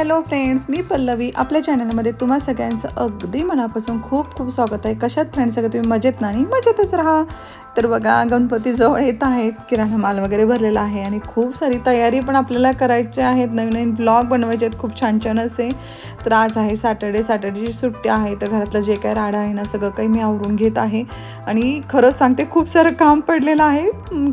Hello friends मी पल्लवी. आपल्या चॅनलमध्ये तुम्हा सगळ्यांचं अगदी मनापासून खूप खूप स्वागत आहे. कशात फ्रेंड्स सगळं तुम्ही मजेत नाही मजेतच राहा. तर बघा गणपती जवळ येत आहेत. किराणा माल वगैरे भरलेला आहे आणि खूप सारी तयारी पण आपल्याला करायची आहेत. नवीन नवीन ब्लॉग बनवायचे आहेत. खूप छान छान असे. तर आज आहे सॅटर्डे सॅटर्डेची सुट्टी आहे. तर घरातलं जे काय राडा आहे ना सगळं काही मी आवरून घेत आहे. आणि खरंच सांगते खूप सारं काम पडलेलं आहे.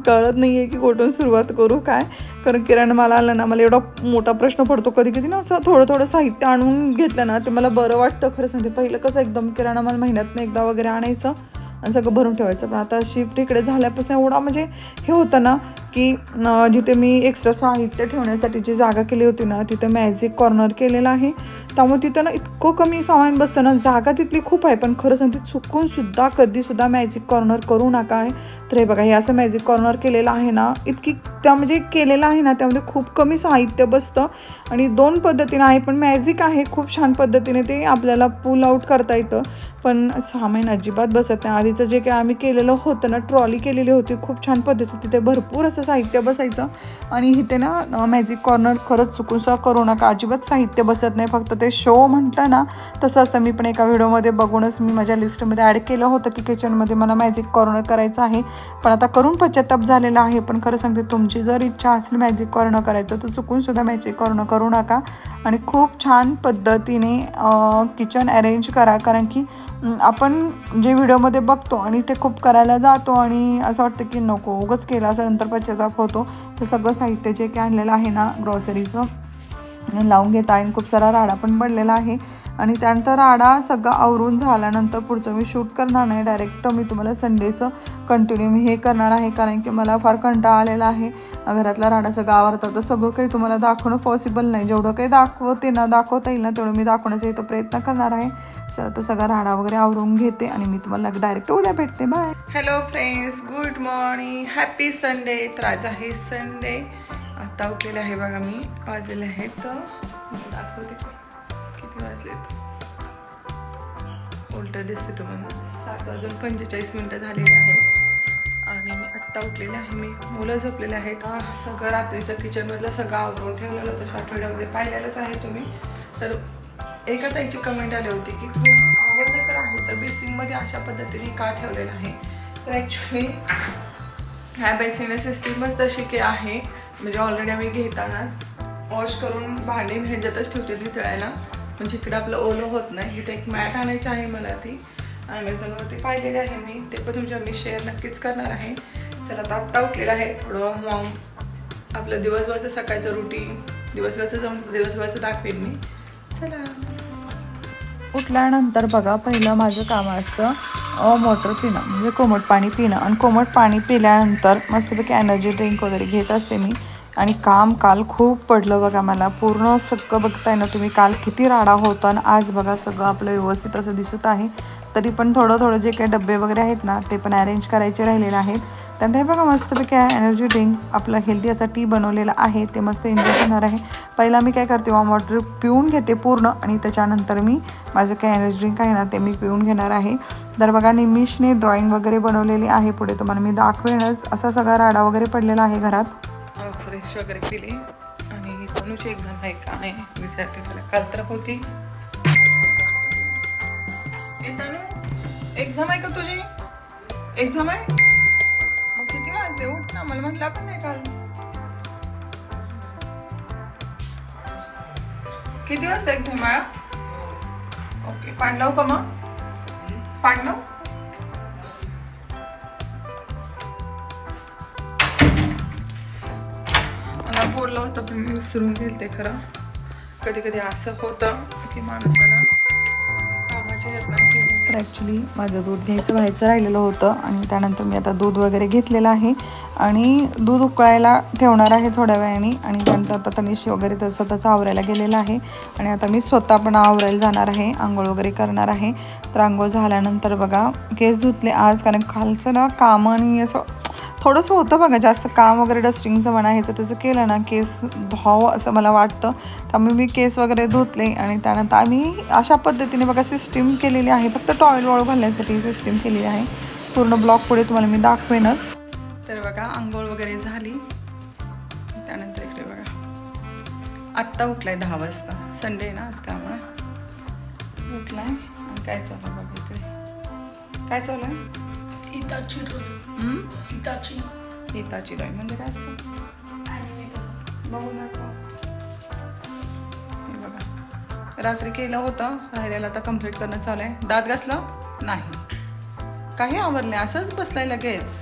कळत नाही आहे की कुठून सुरुवात करू काय. कारण किराणा माल आला ना मला एवढा मोठा प्रश्न पडतो कधी कधी ना असं थोडं थोडं साहित्य आणून घेतलं ना ते मला बरं वाटतं खरं सांगते. पहिलं कसं एकदम किराणा माल महिन्यातनं एकदा वगैरे आणायचं आणि सगळं भरून ठेवायचं. पण आता शिफ्ट इकडे झाल्यापासून एवढा म्हणजे हे होतं ना की जिथे मी एक्स्ट्रा साहित्य ठेवण्यासाठी जी जागा केली होती ना तिथे मॅजिक कॉर्नर केलेला आहे. त्यामुळे तिथं ना इतकं कमी सामान बसतं ना जागा तिथली खूप आहे पण खरं सांगते चुकून सुद्धा कधीसुद्धा मॅजिक कॉर्नर करू नका आहे. तर हे बघा हे असं मॅजिक कॉर्नर केलेलं आहे ना इतकी त्या म्हणजे केलेलं आहे ना त्यामध्ये खूप कमी साहित्य बसतं. आणि दोन पद्धतीने आहे पण मॅजिक आहे खूप छान पद्धतीने ते आपल्याला पुल आउट करता येतं. पण सामान अजिबात बसत नाही. आधीचं जे काही आम्ही केलेलं होतं ना ट्रॉली केलेली होती खूप छान पद्धती तिथे भरपूर असं साहित्य बसायचं. आणि इथे ना मॅजिक कॉर्नर खरंच चुकून सुद्धा करू नका अजिबात साहित्य बसत नाही फक्त ते ते शो म्हटलं ना तसं असतं. मी पण एका व्हिडिओमध्ये बघूनच मी माझ्या लिस्टमध्ये ॲड केलं होतं की किचनमध्ये मला मॅजिक कॉर्नर करायचं आहे. पण आता करून पश्चाताप झालेला आहे. पण खरं सांगते तुमची जर इच्छा असेल मॅजिक कॉर्नर करायचं तर चुकूनसुद्धा मॅजिक कॉर्नर करू नका. आणि खूप छान पद्धतीने किचन अरेंज करा. कारण की आपण जे व्हिडिओमध्ये बघतो आणि ते खूप करायला जातो आणि असं वाटतं की नको उगच केला असं नंतर पश्चाताप होतो. तर सगळं साहित्य जे काही आणलेलं आहे ना ग्रॉसरीचं लावून घेता आणि खूप सारा राडा पण पडलेला आहे. आणि त्यानंतर राडा सगळं आवरून झाल्यानंतर पुढचं मी शूट करणार नाही. डायरेक्ट मी तुम्हाला संडेचं कंटिन्यू मी हे करणार आहे. कारण की मला फार कंटाळा आलेला आहे. घरातला राडा सगळं आवरतं. तर सगळं काही तुम्हाला दाखवणं पॉसिबल नाही. जेवढं काही दाखवते ना दाखवता येईल ना तेवढं मी दाखवण्याचा इथं प्रयत्न करणार आहे. चला तर सगळा राडा वगैरे आवरून घेते आणि मी तुम्हाला डायरेक्ट उद्या भेटते. Bye hello friends good morning happy Sunday तर आज आहे संडे आता उठलेलं आहे बघा मी. वाजलेले आहेत तर दाखवते किती वाजलेत उलट दिसते तुम्हाला. सात वाजून पंचेचाळीस मिनटं झालेली आहेत. आणि मी आत्ता उठलेले आहे. मी मुलं झोपलेले आहेत. सगळं रात्रीचं किचनमधलं सगळं आवरून ठेवलेलं होतं. शॉर्ट व्हिडिओमध्ये पाहिलेलंच आहे तुम्ही. तर एका ताईची कमेंट आली होती की तुम्ही आवडलं तर आहे तर बेसिनमध्ये अशा पद्धतीने का ठेवलेलं आहे? तर ॲक्च्युली ह्या बेसिन सिस्टीमच तशी की आहे. म्हणजे ऑलरेडी आम्ही घेतानाच वॉश करून भांडी ह्याच्यातच ठेवते ती तळायला. म्हणजे इकडं आपलं ओलं होत नाही. इथे एक मॅट आणायची आहे मला ती. ॲमेझॉनवरती पाहिलेली आहे मी. ते पण तुमच्या मी शेअर नक्कीच करणार आहे. चला आता आत्ता उठलेलं आहे. थोडं मॉम आपलं दिवसभराचं सकाळचं रुटीन दिवसभराचं जाऊन दिवसभराचं दाखवेन मी. चला. उठल्यानंतर बघा पहिलं माझं काम असतं. वॉटर पिणं. म्हणजे कोमट पाणी पिणं. आणि कोमट पाणी पिल्यानंतर मस्तपैकी एनर्जी ड्रिंक वगैरे घेत असते मी. आणि काम काल खूप पडलं बघा मला. पूर्ण सगळं बघताय ना तुम्ही. काल किती राडा होता आणि आज बघा सगळं आपलं व्यवस्थित असं दिसत आहे. तरी पण थोडं थोडं जे काही डबे वगैरे आहेत ना ते पण अरेंज करायचे राहिलेले आहेत. त्यानंतर हे बघा मस्तपैकी एनर्जी ड्रिंक आपलं हेल्दी असा टी बनवलेला आहे. ते मस्त एन्जॉय करणार आहे. पहिला मी काय करते वॉम वॉटर पिऊन घेते पूर्ण आणि त्याच्यानंतर मी माझं काय एनर्जी ड्रिंक आहे ना ते मी पिऊन घेणार आहे. तर बघा निमिषने ड्रॉइंग वगैरे बनवलेली आहे. पुढे तुम्हाला मी दाखवेनच. असा सगळा राडा वगैरे पडलेला आहे घरात. फ्रेश वगैरे केली. आणि कोणाची एक्झाम आहे का? नाही विचारते त्याला. काल तर होती. एक्झाम आहे का तुझी? एक्झाम आहे? वाजले उठ ना मला म्हटलं पण नाही काल किती वाजता एक्झाम बाळा? ओके पाणी का मग? पाणी मला बोललं होतं पण मी विसरून गेलते खरं. कधी कधी असं होतं की माणसाला ॲक्च्युली माझं दूध घ्यायचं व्हायचं राहिलेलं होतं आणि त्यानंतर मी आता दूध वगैरे घेतलेलं आहे. आणि दूध उकळायला ठेवणार आहे थोड्या वेळाने आणि त्यानंतर आता तनिष वगैरे तर स्वतःचा आवरायला गेलेला आहे. आणि आता मी स्वतः पण आवरायला जाणार आहे आंघोळ वगैरे करणार आहे. तर आंघोळ झाल्यानंतर बघा केस धुतले आज कारण खालचं ना काम आणि असं थोडंसं होतं बघा जास्त काम वगैरे डस्टिंगचं म्हणा ह्याचं त्याचं केलं ना केस धुवावं असं मला वाटतं. त्यामुळे मी केस वगैरे धुतले आणि त्यानंतर आम्ही अशा पद्धतीने बघा सिस्टीम केलेली आहे. फक्त टॉयल वाळू घालण्यासाठी सिस्टीम केलेली आहे. पूर्ण ब्लॉक पुढे तुम्हाला मी दाखवेनच. तर बघा आंघोळ वगैरे झाली. त्यानंतर इकडे बघा. आत्ता उठलाय दहा वाजता. संडे ना आज त्यामुळे. उठलाय आणि काय चालू बघा इकडे? काय चालू आहे हिताची हिताची हिताची म्हणजे काय असतं? बघू हे रात्री केलं होतं. राहिलेलं आता कंप्लीट करणं चालू आहे. दात घासलं? नाही. काही आवरले असंच बसलाय लगेच.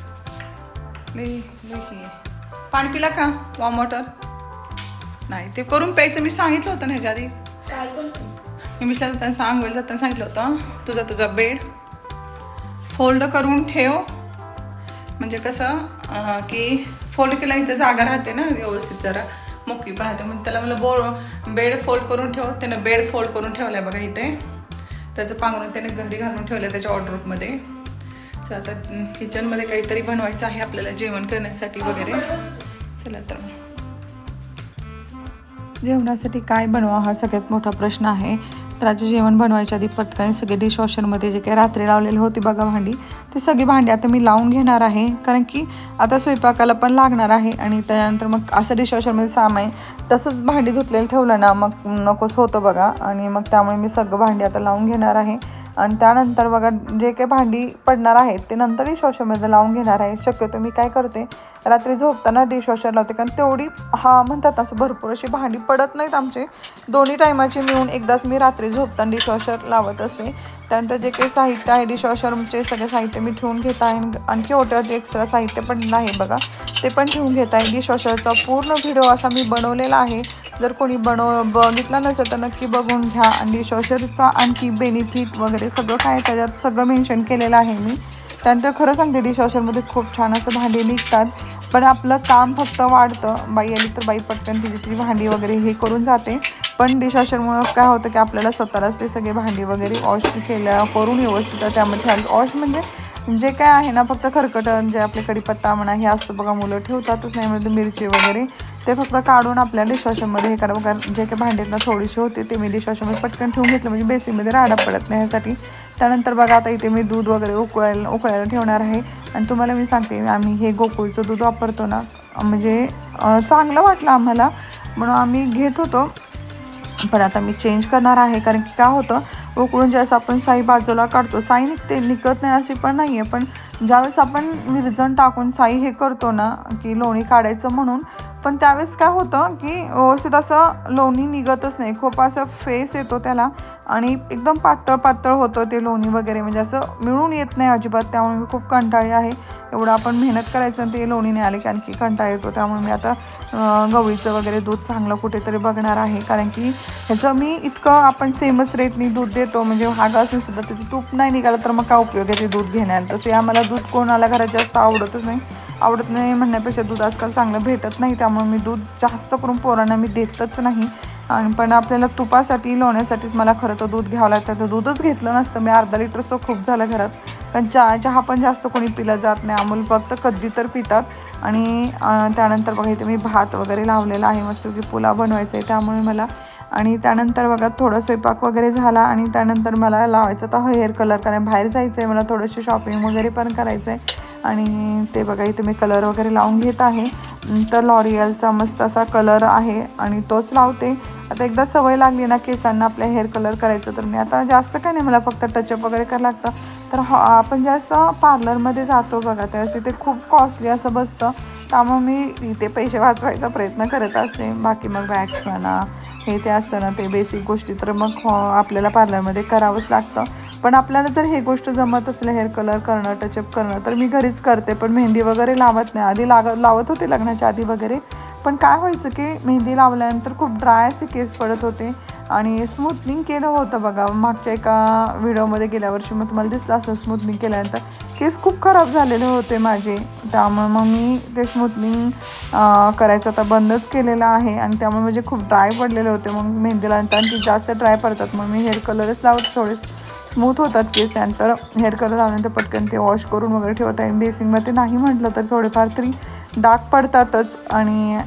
पाणी पिला का? वॉर्म वॉटर नाही. ते करून प्यायचं. मी सांगितलं होतं ना ह्याच्या आधी. मी त्यांना सांगवेल जाताना सांगितलं होतं. तुझा तुझा बेड फोल्ड करून ठेव. म्हणजे कसं की फोल्ड केला इथं जागा राहते ना व्यवस्थित जरा. मोकळी पण राहते. मग त्याला मला बो बेड फोल्ड करून ठेव. त्यानं बेड फोल्ड करून ठेवलाय बघा इथे. त्याचं पांघरून त्याने घरी घालून ठेवलं त्याच्या ऑर्डरमध्ये चला आता किचनमध्ये काहीतरी बनवायचं आहे आपल्याला जेवण करण्यासाठी वगैरे. चला तर. जेवणासाठी काय बनवा हा सगळ्यात मोठा प्रश्न आहे. तर आज जेवण बनवायच्या आधी पटकन सगळे डिशवॉशरमध्ये जे काही रात्री लावलेली होती बघा भांडी ती सगळी भांडी आता मी लावून घेणार आहे. कारण की आता स्वयंपाकाला पण लागणार आहे आणि त्यानंतर मग असं डिशवॉशरमध्ये सामाई तसंच भांडी धुतलेलं ठेवलं ना मग नकोच होतं बघा. आणि मग त्यामुळे मी सगळं भांडी आता लावून घेणार आहे. आणि त्यानंतर बघा जे काही भांडी पडणार आहेत ते नंतर डिशवॉशरमध्ये लावून घेणार आहे. शक्यतो मी काय करते रात्री झोपताना डिशवॉशर लावते. कारण तेवढी हा म्हणतात असं भरपूर अशी भांडी पडत नाहीत आमचे. दोन्ही टायमाची मिळून एकदाच मी रात्री झोपताना डिशवॉशर लावत असते. त्यानंतर जे काही साहित्य आहे डिशवॉशरचे सगळे साहित्य मी ठेवून घेत आहे. आणि आणखी ओट्यावरती एक्स्ट्रा साहित्य पण आहे बघा. ते पण ठेवून घेत आहे. डिशवॉशरचा पूर्ण व्हिडिओ असा मी बनवलेला आहे. जर कोणी बनव बघितला नसेल तर नक्की बघून घ्या. आणि डिशवॉशरचा आणखी बेनिफिट वगैरे सगळं काय त्याच्यात सगळं मेन्शन केलेलं आहे मी. त्यानंतर खरं सांगते डिशवॉशरमध्ये खूप छान असं भांडी निघतात. पण आपलं काम फक्त वाढतं. बाई आली तर बाई पटकन तिची भांडी वगैरे हे करून जाते. पण डिशवॉशरमुळं काय होतं की आपल्याला स्वतःलाच ते सगळे भांडी वगैरे वॉश केल्या करून व्यवस्थित त्यामध्ये वॉश म्हणजे जे काय आहे ना फक्त खरकटं जे आपले कडीपत्ता म्हणा हे असतं बघा मुलं ठेवतातच नाही म्हणजे मिरची वगैरे ते फक्त काढून आपल्या डिशवॉशरमध्ये हे करा. कारण जे काही भांडीतनं थोडीशी होती ते मी डिशवॉशरमध्ये पटकन ठेवून घेतलं. म्हणजे बेसिनमध्ये राडा पडत नाही ह्यासाठी. त्यानंतर बघा आता इथे मी दूध वगैरे उकळायला उकळायला ठेवणार आहे. आणि तुम्हाला मी सांगते आम्ही हे गोकुळचं दूध वापरतो ना म्हणजे चांगलं वाटलं आम्हाला. म्हणून आम्ही घेत होतो. पण आता मी चेंज करणार आहे. कारण की काय होतं उकळून ज्यावेळेस आपण साई बाजूला काढतो साई निघते निघत नाही अशी पण नाही आहे पण ज्यावेळेस आपण विरजण टाकून साई हे करतो ना की लोणी काढायचं म्हणून पण त्यावेळेस काय होतं की व्यवस्थित असं लोणी निघतच नाही. खूप असं फेस येतो त्याला. आणि एकदम पातळ पातळ होतं ते लोणी वगैरे. म्हणजे असं मिळून येत नाही अजिबात. त्यामुळे मी खूप कंटाळी आहे. एवढं आपण मेहनत करायचं आणि ते लोणी नाही आले की आणखी कंटाळा येतो. त्यामुळे मी आता गवळीचं वगैरे दूध चांगलं कुठेतरी बघणार आहे. कारण की ह्याचं मी इतकं आपण सेमच रेटनी दूध देतो. म्हणजे हाग असून सुद्धा त्याचं तूप नाही निघालं तर मग काय उपयोग आहे ते दूध घेण्यात? तसे ते आम्हाला दूध कोणाला घरात जास्त आवडतच नाही. आवडत नाही म्हणण्यापेक्षा दूध आजकाल चांगलं भेटत नाही. त्यामुळे मी दूध जास्त करून पोरांना मी देतच नाही. आणि पण आपल्याला तुपासाठी लोण्यासाठीच मला खरं तर दूध घ्यावं लागतं. तर दूधच घेतलं नसतं. मी अर्धा लिटरचं खूप झालं घरात. पण चहा चहा पण जास्त कोणी पिला जात नाही. अमूल फक्त कधी तर पितात. आणि त्यानंतर बघा इथे मी भात वगैरे लावलेला आहे. मस्त की पुलाव बनवायचा आहे त्यामुळे मला. आणि त्यानंतर बघा थोडं स्वयंपाक वगैरे झाला. आणि त्यानंतर मला लावायचं तर हेअर कलर. कारण बाहेर जायचं आहे. मला थोडंशी शॉपिंग वगैरे पण करायचं आहे. आणि ते बघा इथे मी कलर वगैरे लावून घेत आहे. तर लॉरियलचा मस्त असा कलर आहे. आणि तोच लावते. आता एकदा सवय लागली ना केसांना आपल्या हेअर कलर करायचं तर मी आता जास्त काय नाही मला फक्त टचअप वगैरे करायला लागतं. तर हॉ आपण असं पार्लरमध्ये जातो बघा त्यावेळेस तिथे खूप कॉस्टली असं बसतं. त्यामुळे मी इथे पैसे वाचवायचा प्रयत्न करत असते. बाकी मग वॅक्स म्हणा हे ते असतं ना ते बेसिक गोष्टी तर मग हो, आपल्याला पार्लरमध्ये करावंच लागतं. पण आपल्याला जर हे गोष्ट जमत असलं हेअर कलर करणं टचअप करणं तर मी घरीच करते. पण मेहंदी वगैरे लावत नाही. आधी लाग लावत होते लग्नाच्या आधी वगैरे. पण काय व्हायचं की मेहंदी लावल्यानंतर खूप ड्राय असे केस पडत होते. आणि स्मूथनिंग केलं होतं बघा. मागच्या एका व्हिडिओमध्ये गेल्या वर्षी मग तुम्हाला दिसलं असं स्मूथनिंग केल्यानंतर. केस खूप खराब झालेले होते माझे. त्यामुळे मग मी ते स्मूथनिंग करायचं आता बंदच केलेलं आहे. आणि त्यामुळे म्हणजे खूप ड्राय पडलेले होते. मग मेहंदीला आणि ती जास्त ड्राय पडतात. मग मी हेअर कलरच लावत. थोडे स्मूथ होतात केस त्यानंतर हेअर कलर लावल्यानंतर पटकन ते वॉश करून वगैरे ठेवत आहे बेसिंगमध्ये नाही म्हटलं तर थोडेफार तरी डाग पडतातच आणि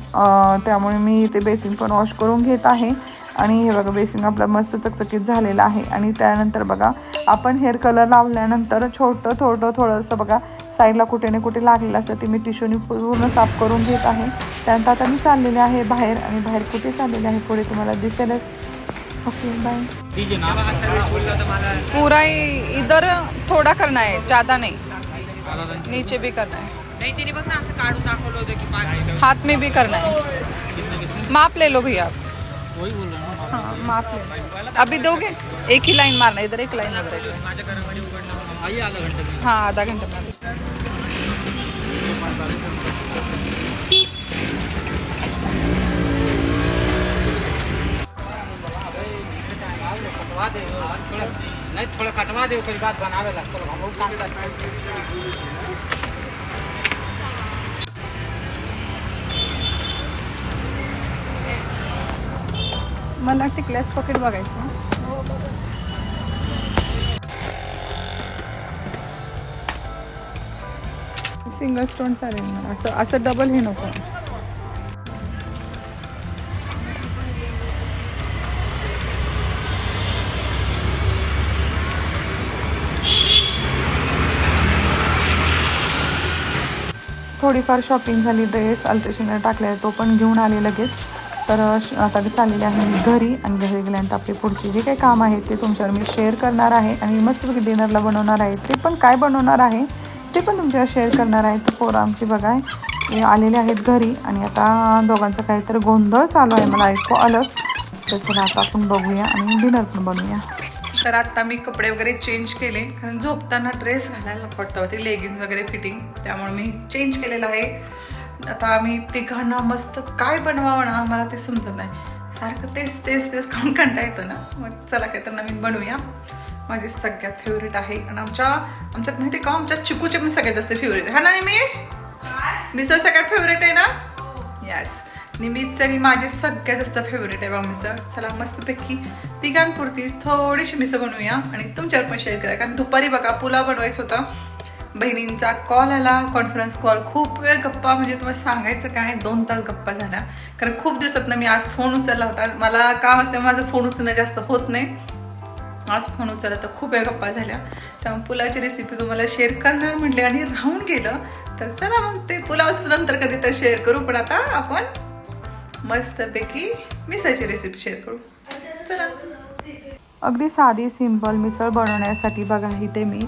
त्यामुळे मी ते बेसिन पण वॉश करून घेत आहे. आणि हे बघा बेसिन आपलं मस्त चकचकीत झालेलं आहे. आणि त्यानंतर बघा आपण हेअर कलर लावल्यानंतर छोटं थोडं थोडंसं बघा साईडला कुठे ना कुठे लागलेलं असतं. ते मी टिश्यूने पूर्ण साफ करून घेत आहे. त्यानंतर आता मी चाललेले आहे बाहेर आणि बाहेर कुठे चाललेले आहे पुढे तुम्हाला दिसेलच. Okay bye. ठीक पूरा इधर थोड़ा करणार आहे ज़्यादा नाही. नीचे भी करणार आहे. नाही तिने बघ ना असं काढून दाखवलं होतं की पाच हाथ में भी करना है माप ले लो भैया. आप वही बोल रहा ना हाँ माप ले लो अभी दोगे एक ही लाइन मारना है, इधर एक लाइन है माझ्या घरामध्ये उघडलं म्हणून. आई आधा घंटा हाँ आधा घंटा में कटवा दे थोड़ा नहीं थोड़ा कटवा दे ओकरी बात बनावे ला मला टिकल्यास पॉकेट बघायचं. सिंगल स्टोन चालेल ना असं असं डबल हे नको. थोडीफार शॉपिंग झाली ड्रेस अल्ट्रेशनला टाकले तो पण घेऊन आले लगेच. तर आता आता चाललेले आहे मी घरी आणि घरी गेल्यानंतर आपली पुढची जे काही काम आहे ते तुमच्यावर मी शेअर करणार आहे आणि मस्तपैकी डिनरला बनवणार आहे. ते पण काय बनवणार आहे ते पण तुमच्यावर शेअर करणार आहे. तर पोरं आमची बघा हे आलेले आहेत घरी आणि आता दोघांचं काहीतरी गोंधळ चालू आहे मला ऐकू आलं. तर चला आता आपण बघूया आणि डिनर पण बनवूया. तर आत्ता मी कपडे वगैरे चेंज केले कारण झोपताना ड्रेस घालायला नको ते लेगिन्स वगैरे फिटिंग त्यामुळे मी चेंज केलेलं आहे. आता आम्ही तिघांना मस्त काय बनवावं ना मला ते समजत नाही. सारखं तेच तेच तेच खाऊन कंटा येतं ना. मग चला काय तर नवीन बनवूया. माझी सगळ्यात फेवरेट आहे. आणि आमच्या आमच्यात माहिती आहे का आमच्या चिकूचे पण सगळ्यात जास्त फेवरेट हा ना निमेश मिसळ सगळ्यात फेवरेट आहे ना? यस निमित्त आणि माझी सगळ्यात जास्त फेवरेट आहे बा मिसळ. चला मस्तपैकी तिघांपुरतीच थोडीशी मिसळ बनवूया. आणि तुमच्यावर पण शेअर करा. कारण दुपारी बघा पुलाव बनवायचं होता. बहिणींचा कॉल आला कॉन्फरन्स कॉल खूप वेळ गप्पा म्हणजे तुम्हाला सांगायचं काय दोन तास गप्पा झाल्या. कारण खूप दिवसात मी आज फोन उचलला होता. मला काम असते माझं फोन उचलणं जास्त होत नाही. आज फोन उचलला तर खूप वेळ गप्पा झाल्या. त्यामुळे पुलाची रेसिपी तुम्हाला शेअर करणार म्हटले आणि राहून गेलं. तर चला मग ते पुलावचं नंतर कधी तर शेअर करू पण आता आपण मस्तपैकी मिसळची रेसिपी शेअर करू. चला. अगदी साधी सिंपल मिसळ बनवण्यासाठी बघा इथे मी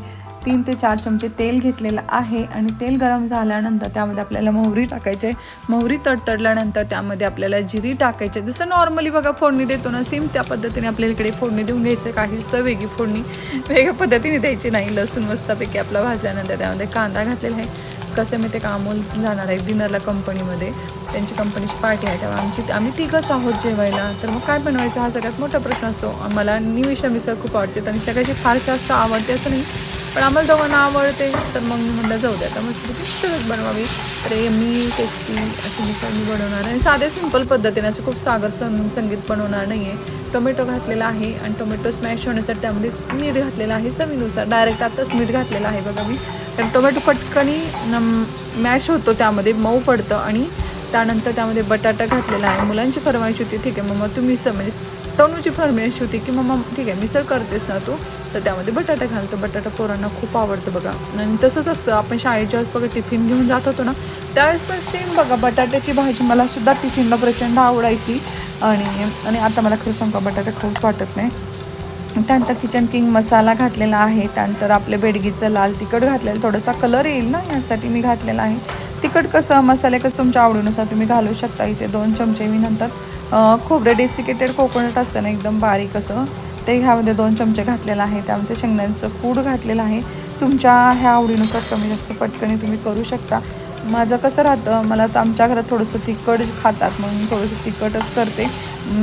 तीन ते चार चमचे तेल घेतलेलं आहे आणि तेल गरम झाल्यानंतर त्यामध्ये आपल्याला मोहरी टाकायचे मोहरी तडतडल्यानंतर त्यामध्ये आपल्याला जिरी टाकायची जसं नॉर्मली बघा फोडणी देतो ना सेम त्या पद्धतीने आपल्याला इकडे फोडणी देऊन घ्यायचं काही सुद्धा वेगळी फोडणी वेगळ्या पद्धतीने द्यायची नाही. लसूण मस्तपैकी आपला भाजल्यानंतर त्यामध्ये कांदा घातलेला आहे. कसं मी ते कामोल जाणार आहे डिनरला कंपनीमध्ये त्यांची कंपनीची पार्टी आहे. तेव्हा आमची आम्ही तिघंच आहोत जेवायला. तर मग काय बनवायचं? हा सगळ्यात मोठा प्रश्न असतो. मला निमिषा मिसळ खूप आवडते आणि सगळ्याची फार जास्त आवडते असं नाही. पण आम्हाला दोघांना आवडते तर मग मी म्हटलं जाऊ द्या तर मस्त मिसळच बनवावी. तर मी टेस्टी अशी मिसळ मी बनवणार आहे. आणि साध्या सिंपल पद्धतीने असं खूप सागर सं संगीत बनवणार नाही आहे टोमॅटो घातलेला आहे आणि टोमॅटो स्मॅश होण्यासाठी त्यामध्ये मीठ घातलेलं आहे चवीनुसार. डायरेक्ट आताच मीठ घातलेलं आहे बघा मी. कारण टोमॅटो पटकनी मॅश होतो त्यामध्ये मऊ पडतं आणि त्यानंतर त्यामध्ये बटाटा घातलेला आहे. मुलांची फरमाईश होती ठीक आहे. मग तुम्ही स म्हणजे तनूची फरमाईश होती की मम्मा ठीक आहे मिसळ करतेस ना तू. तर त्यामध्ये बटाटा घालतो. बटाटा पोरांना खूप आवडतं बघा. आणि तसंच असतं. आपण शाळेच्या वेळेस बघा टिफिन घेऊन जात होतो ना. त्यावेळेस पण सेम बघा बटाट्याची भाजी मला सुद्धा टिफिनला प्रचंड आवडायची. आणि आणि आता मला खरं सांगा बटाटा खूप वाटत नाही. त्यानंतर किचन किंग मसाला घातलेला आहे. त्यानंतर आपले बेडगीचं लाल तिखट घातलेलं थोडासा कलर येईल ना यासाठी मी घातलेला आहे. तिखट कसं मसाले कसं तुमच्या आवडीनुसार तुम्ही घालू शकता इथे दोन चमचे मी नंतर. खोबरं डेसिकेटेड कोकोनट असतं ना एकदम बारीक असं. ते ह्यामध्ये दोन चमचे घातलेलं आहे. त्यामध्ये शेंगदाण्याचं कूड घातलेलं आहे. तुमच्या ह्या आवडीनुसार कमी जास्त पटकनी तुम्ही करू शकता. माझं कसं राहतं मला तर आमच्या घरात थोडंसं तिखट खातात म्हणून थोडंसं तिखटच करते.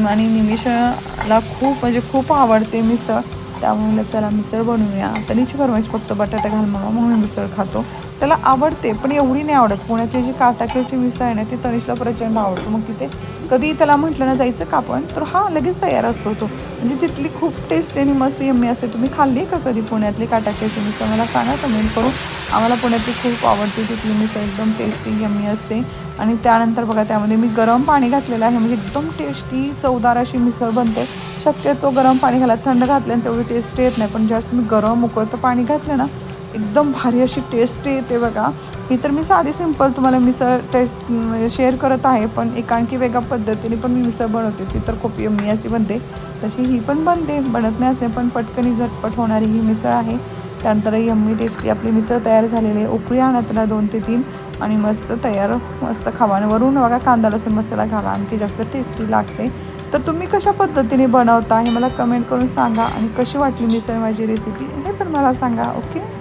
आणि निमिषला खूप म्हणजे खूप आवडते मिसळ. त्यामुळे चला मिसळ बनवूया. तरीची फरमाईश फक्त बटाटा घाल म्हणून मिसळ खातो. त्याला आवडते पण एवढी नाही आवडत. पुण्यातली जी काटाक्याची मिसळ आहे ना ती तनिषला प्रचंड आवडतो. मग तिथे कधी त्याला म्हटलं ना जायचं का आपण? तर हा लगेच तयार असतो तो. म्हणजे तिथली खूप टेस्ट आणि मस्त यम्मी असते तुम्ही खाल्ली का कधी पुण्यातली काटाक्याची मिसळ? मला सांगा कमेंट करून. आम्हाला पुण्यातली खूप आवडते तिथली मिसळ. एकदम टेस्टी यम्मी असते. आणि त्यानंतर बघा त्यामध्ये मी गरम पाणी घातलेलं आहे. म्हणजे एकदम टेस्टी चवदार अशी मिसळ बनते. शक्यतो गरम पाणी घाला थंड घातल्याने तेवढी टेस्ट येत नाही. पण जास्त तुम्ही गरम उकळतं पाणी घातलं ना एकदम भारी अशी टेस्ट येते बघा. ही तर मी साधी सिंपल तुम्हाला मिसळ टेस्ट म्हणजे शेअर करत आहे पण एक आणखी वेगळ्या पद्धतीने पण मी मिसळ बनवते. ती तर खूप यम्मी अशी बनते. तशी ही पण बनते बनत नाही असे पण पटकनी झटपट होणारी ही मिसळ आहे. त्यानंतर यम्मी टेस्टी आपली मिसळ तयार झालेली आहे. उकळी आणा त्याला दोन ते तीन आणि मस्त तयार मस्त खावा आणि वरून बघा कांदा लसूण मसाला घाला. आणखी जास्त टेस्टी लागते. तर तुम्ही कशा पद्धतीने बनवता हे मला कमेंट करून सांगा. आणि कशी वाटली मिसळ माझी रेसिपी हे पण मला सांगा ओके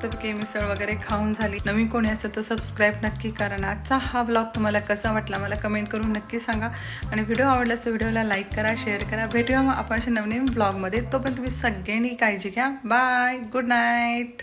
मस्तपैकी मिसळ वगैरे खाऊन झाली. नवीन कोणी असेल तर सबस्क्राईब नक्की करा. ना आजचा हा ब्लॉग तुम्हाला कसा वाटला मला कमेंट करून नक्की सांगा. आणि व्हिडिओ आवडला तर व्हिडिओला लाईक करा शेअर करा. भेटूया मग आपण अशा नवीन ब्लॉगमध्ये तोपर्यंत तुम्ही सगळ्यांनी काळजी घ्या. Bye good night